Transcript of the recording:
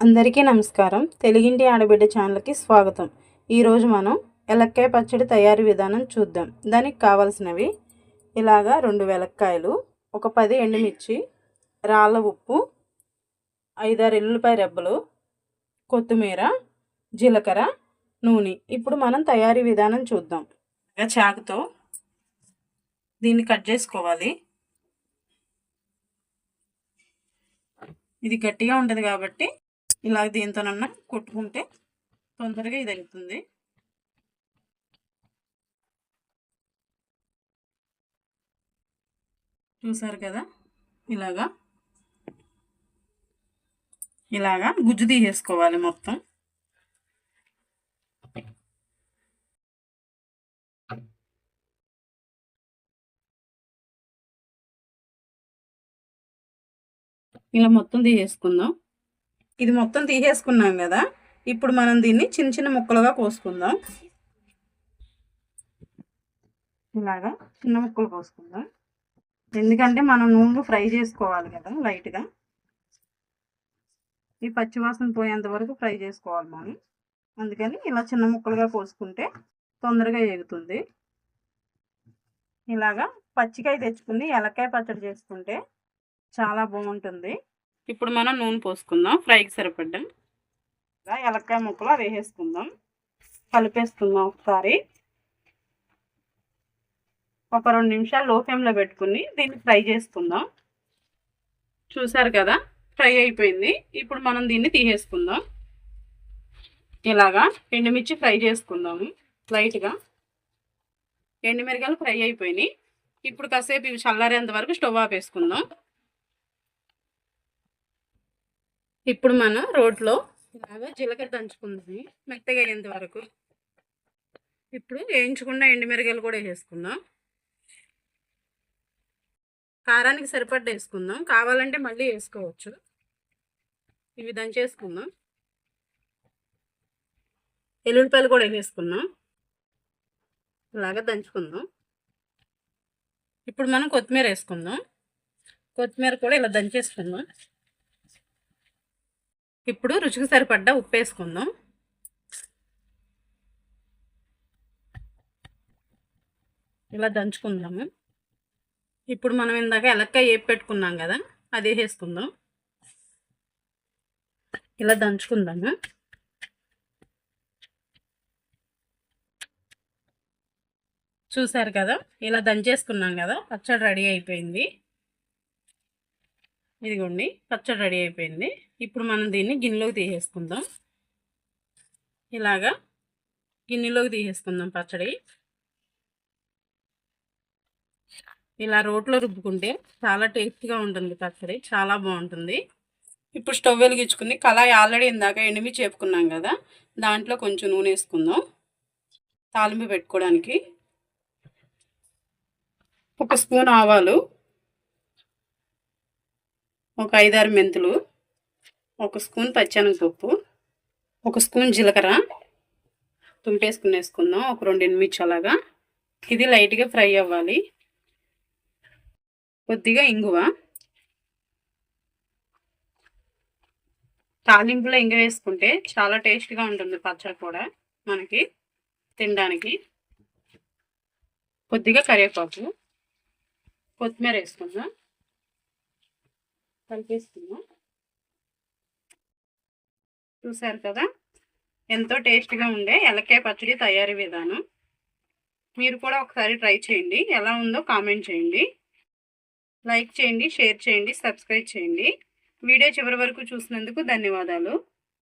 అందరికీ నమస్కారం. తెలుగింటి ఆడబిడ్డ ఛానల్కి స్వాగతం. ఈరోజు మనం ఎలక్కాయ పచ్చడి తయారీ విధానం చూద్దాం. దానికి కావాల్సినవి ఇలాగా రెండు వెలక్కాయలు ఒక పది ఎండుమిర్చి రాళ్ళ ఉప్పు ఐదారు ఎల్లుల్లిపాయ రెబ్బలు కొత్తిమీర జీలకర్ర నూనె. ఇప్పుడు మనం తయారీ విధానం చూద్దాం. చాకుతో దీన్ని కట్ చేసుకోవాలి. ఇది గట్టిగా ఉంటుంది కాబట్టి ఇలా దీంతోనన్నా కొట్టుకుంటే తొందరగా ఇది అవుతుంది చూసారు కదా? ఇలాగా. ఇలాగా గుజ్జు తీసేసుకోవాలి మొత్తం. ఇలా మొత్తం తీసేసుకుందాం. ఇది మొత్తం తీసేసుకున్నాం కదా. ఇప్పుడు మనం దీన్ని చిన్న చిన్న ముక్కలుగా కోసుకుందాం. ఇలాగా చిన్న ముక్కలు కోసుకుందాం. ఎందుకంటే మనం నూనె ఫ్రై చేసుకోవాలి కదా లైట్గా. ఈ పచ్చివాసన పోయేంత వరకు ఫ్రై చేసుకోవాలి మనం. అందుకని ఇలా చిన్న ముక్కలుగా కోసుకుంటే తొందరగా ఎగుతుంది. ఇలాగా పచ్చికాయ తెచ్చుకుని ఎలకాయ పచ్చడి చేసుకుంటే చాలా బాగుంటుంది. ఇప్పుడు మనం నూనె పోసుకుందాం. ఫ్రైకి సరిపడ్డా. ఎలక్కాయ ముక్కలు వేసేసుకుందాం. కలిపేసుకుందాం ఒకసారి. ఒక రెండు నిమిషాలు లో ఫ్లేమ్లో పెట్టుకుని దీన్ని ఫ్రై చేసుకుందాం. చూసారు కదా? ఫ్రై అయిపోయింది. ఇప్పుడు మనం దీన్ని తీసేసుకుందాం. ఇలాగా ఎండుమిర్చి ఫ్రై చేసుకుందాము లైట్గా. ఎండుమిరగాయలు ఫ్రై అయిపోయినాయి. ఇప్పుడు కాసేపు ఇవి చల్లారేంత వరకు స్టవ్ ఆపేసుకుందాం ఇప్పుడు మనం రోట్లో ఇలాగా జీలకర్ర దంచుకుందాం. మెత్తగా అయ్యేంత వరకు. ఇప్పుడు వేయించకుండా ఎండుమిరగాయలు కూడా వేసేసుకుందాం కారానికి సరిపడ్డ వేసుకుందాం. కావాలంటే మళ్ళీ వేసుకోవచ్చు. ఇవి దంచేసుకుందాం. ఎల్లుల్లిపాయలు కూడా వేసేసుకుందాం ఇలాగా దంచుకుందాం. ఇప్పుడు మనం కొత్తిమీర వేసుకుందాం. కొత్తిమీర కూడా ఇలా దంచేసుకుందాం. ఇప్పుడు రుచికి సరిపడ్డ ఉప్పు వేసుకుందాం. ఇలా దంచుకుందాము. ఇప్పుడు మనం ఇందాక ఎలక్కాయ ఏపి పెట్టుకున్నాం కదా అది వేసుకుందాం. ఇలా దంచుకుందాము. చూసారు కదా ఇలా దంచేసుకున్నాం కదా పచ్చడి రెడీ అయిపోయింది. ఇదిగోండి పచ్చడి రెడీ అయిపోయింది. ఇప్పుడు మనం దీన్ని గిన్నెలోకి తీసేసుకుందాం. ఇలాగా గిన్నెలోకి తీసేసుకుందాం పచ్చడి. ఇలా రోట్లో రుబ్బుకుంటే చాలా టేస్ట్గా ఉంటుంది పచ్చడి చాలా బాగుంటుంది. ఇప్పుడు స్టవ్ వెలిగించుకుని కళాయి ఆల్రెడీ ఇందాక ఎండిమి చేపుకున్నాం కదా దాంట్లో కొంచెం నూనె వేసుకుందాం. తాలింపు పెట్టుకోవడానికి ఒక స్పూన్ ఆవాలు ఒక ఐదారు మెంతులు ఒక స్పూన్ పచ్చెనగపప్పు ఒక స్పూన్ జీలకర్ర తుంపేసుకుని వేసుకుందాం ఒక రెండు ఎనిమిది అలాగా. ఇది లైట్గా ఫ్రై అవ్వాలి. కొద్దిగా ఇంగువ. తాలింపులో ఇంగ వేసుకుంటే చాలా టేస్ట్గా ఉంటుంది పచ్చడి కూడా మనకి తినడానికి. కొద్దిగా కరివేపాకు కొత్తిమీర వేసుకుందాం. కలిపేసుకున్నాం చూసారు కదా? ఎంతో టేస్ట్గా ఉండే ఎలకాయ పచ్చడి తయారీ విధానం. మీరు కూడా ఒకసారి ట్రై చేయండి. ఎలా ఉందో కామెంట్ చేయండి. లైక్ చేయండి షేర్ చేయండి సబ్స్క్రైబ్ చేయండి. వీడియో చివరి వరకు చూసినందుకు ధన్యవాదాలు.